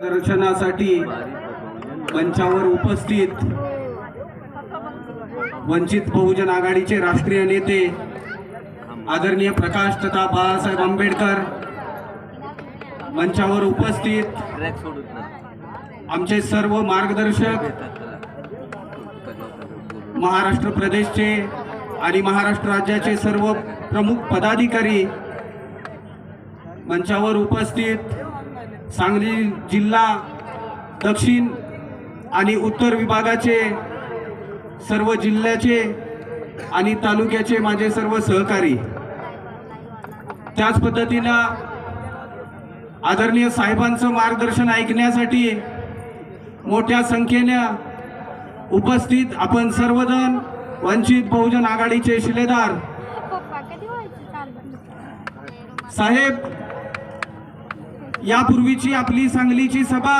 दर्शनासाठी मंचावर उपस्थित वंचित बहुजन आघाडीचे राष्ट्रीय नेते आदरणीय प्रकाश तथा बाळासाहेब आंबेडकर मंचावर उपस्थित आमचे सर्व मार्गदर्शक महाराष्ट्र प्रदेशचे आणि महाराष्ट्र राज्याचे सर्व प्रमुख पदाधिकारी मंचावर उपस्थित सांगली जिल्हा दक्षिण आणि उत्तर विभागाचे सर्व जिल्ह्याचे आणि तालुक्याचे माझे सर्व सहकारी. त्याच पद्धतीनं आदरणीय साहेबांचं मार्गदर्शन ऐकण्यासाठी मोठ्या संख्येनं उपस्थित आपण सर्वजण वंचित बहुजन आघाडीचे शिलेदार साहेब यापूर्वीची आपली सांगलीची सभा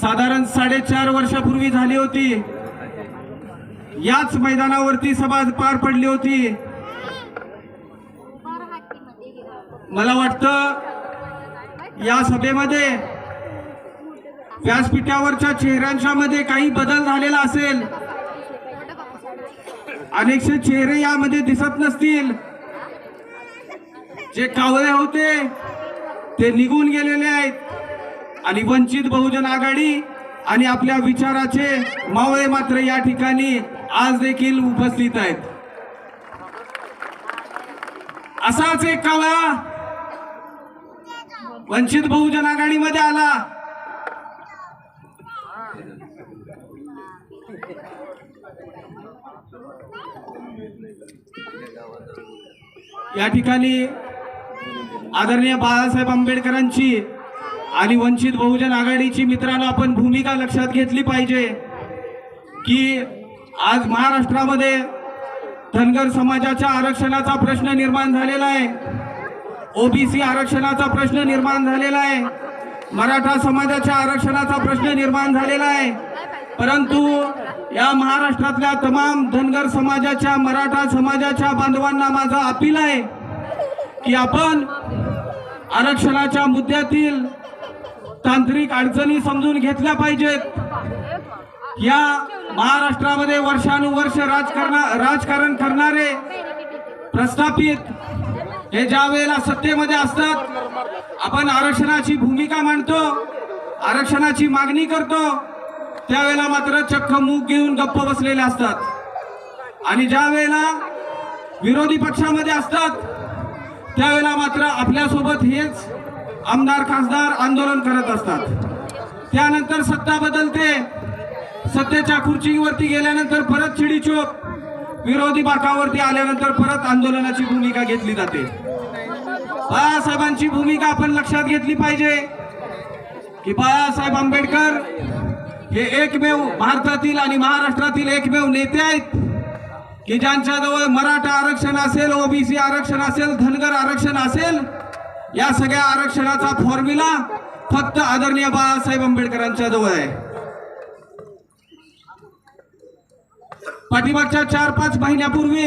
साधारण साडेचार वर्षापूर्वी झाली होती. याच मैदानावरती सभा पार पडली होती. मला वाटतं या सभेमध्ये व्यासपीठावरच्या चेहऱ्यांच्या मध्ये काही बदल झालेला असेल. अनेकशे चेहरे यामध्ये दिसत नसतील. जे कावळे होते ते निघून गेलेले आहेत. आणि वंचित बहुजन आघाडी आणि आपल्या विचाराचे मावळे मात्र या ठिकाणी आज देखील उपस्थित आहेत. असाच एक कावळा वंचित बहुजन आघाडीमध्ये आला. या ठिकाणी आदरणीय बाळासाहेब आंबेडकरांची आणि वंचित बहुजन आघाडीची मित्रांनो आपण भूमिका लक्षात घेतली पाहिजे की आज महाराष्ट्रामध्ये धनगर समाजाच्या आरक्षणाचा प्रश्न निर्माण झालेला आहे. ओबीसी आरक्षणाचा प्रश्न निर्माण झालेला आहे. मराठा समाजाच्या आरक्षणाचा प्रश्न निर्माण झालेला आहे. परंतु या महाराष्ट्रातल्या तमाम धनगर समाजाच्या मराठा समाजाच्या बांधवांना माझा अपील आहे की आपण आरक्षणाच्या मुद्द्यातील तांत्रिक अडचणी समजून घेतल्या पाहिजेत. या महाराष्ट्रामध्ये वर्षानुवर्ष राजकारणा राजकारण करणारे प्रस्थापित हे ज्या वेळेला सत्तेमध्ये असतात आपण आरक्षणाची भूमिका मांडतो आरक्षणाची मागणी करतो त्यावेळेला मात्र चक्क मूग घेऊन गप्प बसलेले असतात. आणि ज्या वेळेला विरोधी पक्षामध्ये असतात त्यावेळेला मात्र आपल्यासोबत हेच आमदार खासदार आंदोलन करत असतात. त्यानंतर सत्ता बदलते. सत्तेच्या खुर्चीवरती गेल्यानंतर परत चिडीचोप विरोधी बाकावरती आल्यानंतर परत आंदोलनाची भूमिका घेतली जाते. बाळासाहेबांची भूमिका आपण लक्षात घेतली पाहिजे. की बाळासाहेब आंबेडकर हे एकमेव भारतातील आणि महाराष्ट्रातील एकमेव नेते आहेत. की ज्यांच्याजवळ मराठा आरक्षण असेल ओबीसी आरक्षण असेल धनगर आरक्षण असेल या सगळ्या आरक्षणाचा फॉर्म्युला फक्त आदरणीय बाळासाहेब आंबेडकरांच्या जवळ आहे. पाठीमागच्या चार पाच महिन्यापूर्वी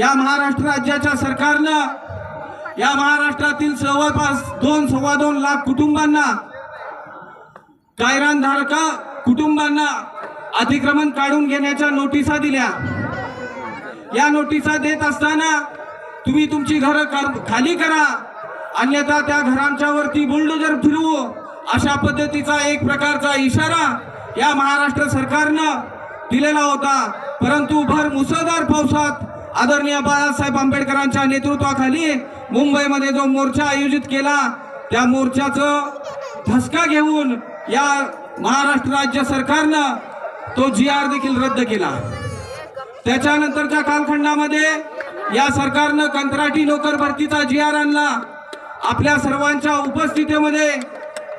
या महाराष्ट्र राज्याच्या सरकारनं या महाराष्ट्रातील जवळपास दोन सव्वा दोन लाख कुटुंबांना कायरान धारका कुटुंबांना अतिक्रमण काढून घेण्याच्या नोटिसा दिल्या. या नोटिसा देत असताना तुम्ही तुमची घरं कर- खाली करा. अन्यथा त्या घरांच्या वरती बुलडोजर फिरवू. अशा पद्धतीचा एक प्रकारचा इशारा या महाराष्ट्र सरकारनं दिलेला होता. परंतु भर मुसळधार पावसात आदरणीय बाळासाहेब आंबेडकरांच्या नेतृत्वाखाली मुंबईमध्ये जो मोर्चा आयोजित केला त्या मोर्चाचं धसका घेऊन या महाराष्ट्र राज्य सरकारनं तो जी आर देखील रद्द केला. त्याच्यानंतरच्या कालखंडामध्ये या सरकारनं कंत्राटी नोकर भरतीचा जी आर आणला. आपल्या सर्वांच्या उपस्थितीमध्ये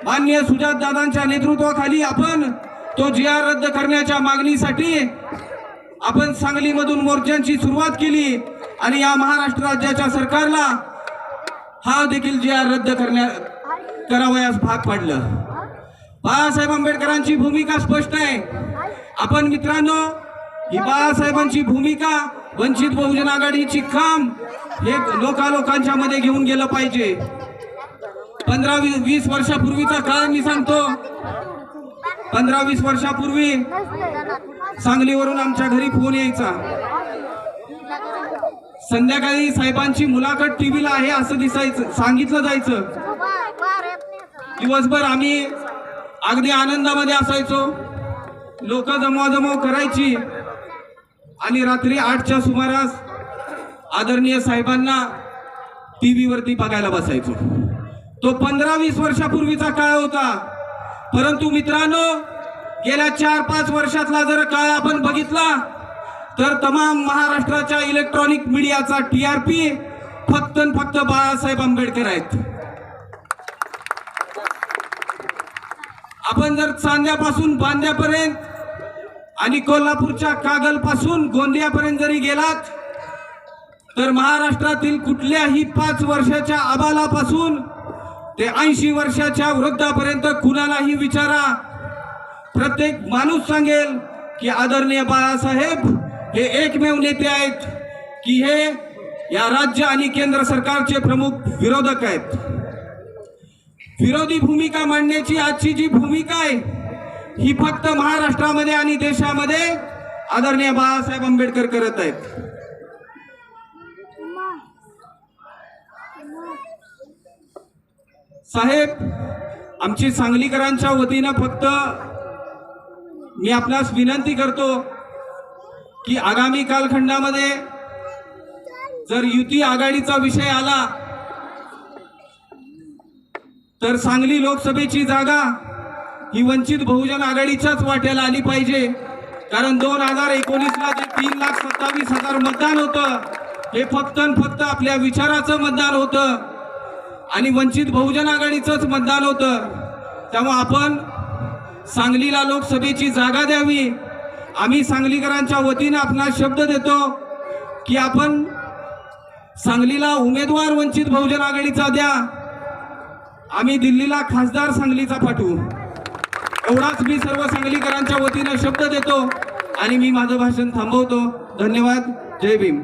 माननीय सुजात दादांच्या नेतृत्वाखाली आपण तो जी आर रद्द करण्याच्या मागणीसाठी आपण सांगलीमधून मोर्चांची सुरुवात केली आणि या महाराष्ट्र राज्याच्या सरकारला हा देखील जी आर रद्द करण्या करावयास भाग पडलं. बाळासाहेब आंबेडकरांची भूमिका स्पष्ट आहे. आपण मित्रांनो ही बाळासाहेबांची भूमिका वंचित बहुजन आघाडीची काम हे लोकालोकांच्या मध्ये घेऊन गेलं पाहिजे. पंधरा वी- वीस वर्षापूर्वीचा काळ मी सांगतो. पंधरा वीस वर्षापूर्वी सांगलीवरून आमच्या घरी फोन यायचा. संध्याकाळी साहेबांची मुलाखत टीव्हीला आहे असं दिसायचं सांगितलं जायचं. दिवसभर आम्ही अगदी आनंदामध्ये असायचो. लोक जमवाजमव करायची. आणि रात्री आठच्या सुमारास आदरणीय साहेबांना टी व्हीवरती बघायला बसायचो. तो पंधरा वीस वर्षापूर्वीचा काळ होता. परंतु मित्रांनो गेल्या चार पाच वर्षातला जर काळ आपण बघितला तर तमाम महाराष्ट्राच्या इलेक्ट्रॉनिक मीडियाचा टीआरपी फक्त आणि फक्त बाळासाहेब आंबेडकर आहेत. आपण जर चांद्यापासून बांद्यापर्यंत आणि कोल्हापूरच्या कागलपासून गोंदियापर्यंत जरी गेलात तर महाराष्ट्रातील कुठल्याही पाच वर्षाच्या आबालापासून ते ऐंशी वर्षाच्या वृद्धापर्यंत कुणालाही विचारा. प्रत्येक माणूस सांगेल की आदरणीय बाळासाहेब हे एकमेव नेते आहेत की हे या राज्य आणि केंद्र सरकारचे प्रमुख विरोधक आहेत. विरोधी भूमिका मांडण्याची आजची जी भूमिका आहे ही फक्त महाराष्ट्रामध्ये आणि देशामध्ये आदरणीय बाळासाहेब आंबेडकर करत आहेत. साहेब आमची सांगलीकरांच्या वतीनं फक्त मी आपल्यास विनंती करतो की आगामी कालखंडामध्ये जर युती आघाडीचा विषय आला तर सांगली लोकसभेची जागा ही वंचित बहुजन आघाडीच्याच वाट्याला आली पाहिजे. कारण दोन हजार एकोणीसला जे तीन लाख सत्तावीस हजार मतदान होतं हे फक्त फक्त आपल्या विचाराचं मतदान होतं. आणि वंचित बहुजन आघाडीचंच मतदान होतं. तेव्हा आपण सांगलीला लोकसभेची जागा द्यावी. आम्ही सांगलीकरांच्या वतीनं आपणास शब्द देतो की आपण सांगलीला उमेदवार वंचित बहुजन आघाडीचा द्या. आम्ही दिल्लीला खासदार सांगलीचा पाठवू. एवढाच मी सर्व सांगलीकरांच्या वतीनं शब्द देतो आणि मी माझं भाषण थांबवतो. धन्यवाद. जय भीम.